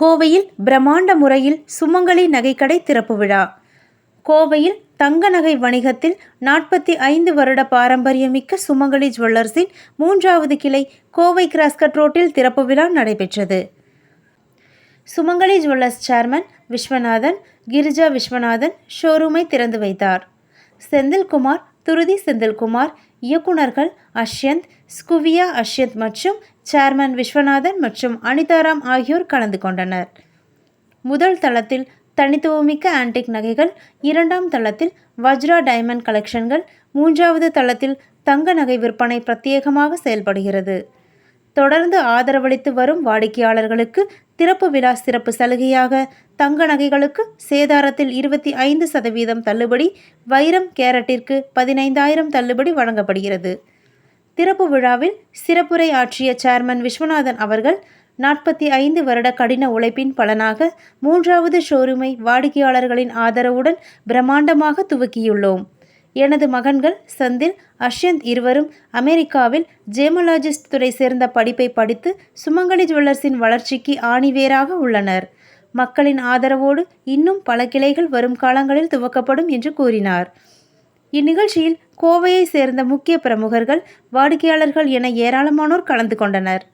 கோவையில் பிரம்மாண்ட முறையில் சுமங்கலி நகைக்கடை திறப்பு விழா. கோவையில் தங்க நகை வணிகத்தில் நாற்பத்தி ஐந்து வருட பாரம்பரியமிக்க சுமங்கலி ஜுவல்லர்ஸின் மூன்றாவது கிளை கோவை கிராஸ்கட் ரோட்டில் திறப்பு விழா நடைபெற்றது. சுமங்கலி ஜுவல்லர்ஸ் சேர்மன் விஸ்வநாதன் கிரிஜா விஸ்வநாதன் ஷோரூமை திறந்து வைத்தார். செந்தில்குமார் துருதி செந்தில்குமார் இயக்குனர்கள் அஷ்யந்த் ஸ்குவியா அஷ்யந்த் மற்றும் சேர்மன் விஸ்வநாதன் மற்றும் அனிதாராம் ஆகியோர் கலந்து கொண்டனர். முதல் தளத்தில் தனித்துவமிக்க ஆன்டிக் நகைகள் இரண்டாம் தளத்தில் வஜ்ரா டைமண்ட் கலெக்ஷன்கள் மூன்றாவது தளத்தில் தங்க நகை விற்பனை பிரத்யேகமாக செயல்படுகிறது. தொடர்ந்து ஆதரவளித்து வரும் வாடிக்கையாளர்களுக்கு திறப்பு விழா சிறப்பு சலுகையாக தங்க நகைகளுக்கு சேதாரத்தில் இருபத்தி ஐந்து சதவீதம் தள்ளுபடி வைரம் கேரட்டிற்கு பதினைந்தாயிரம் தள்ளுபடி வழங்கப்படுகிறது. திறப்பு விழாவில் சிறப்புரை ஆற்றிய சேர்மன் விஸ்வநாதன் அவர்கள் நாற்பத்தி ஐந்து வருட கடின உழைப்பின் பலனாக மூன்றாவது ஷோரூமை வாடிக்கையாளர்களின் ஆதரவுடன் பிரம்மாண்டமாக துவக்கியுள்ளோம். எனது மகன்கள் சந்தில் அஷ்யந்த் இருவரும் அமெரிக்காவில் ஜேமலாஜிஸ்ட் துறை சேர்ந்த படிப்பை படித்து சுமங்கலி ஜுவல்லர்ஸின் வளர்ச்சிக்கு ஆணிவேராக உள்ளனர். மக்களின் ஆதரவோடு இன்னும் பல கிளைகள் வரும் காலங்களில் துவக்கப்படும் என்று கூறினார். இந்நிகழ்ச்சியில் கோவையை சேர்ந்த முக்கிய பிரமுகர்கள் வாடிக்கையாளர்கள் என ஏராளமானோர் கலந்து கொண்டனர்.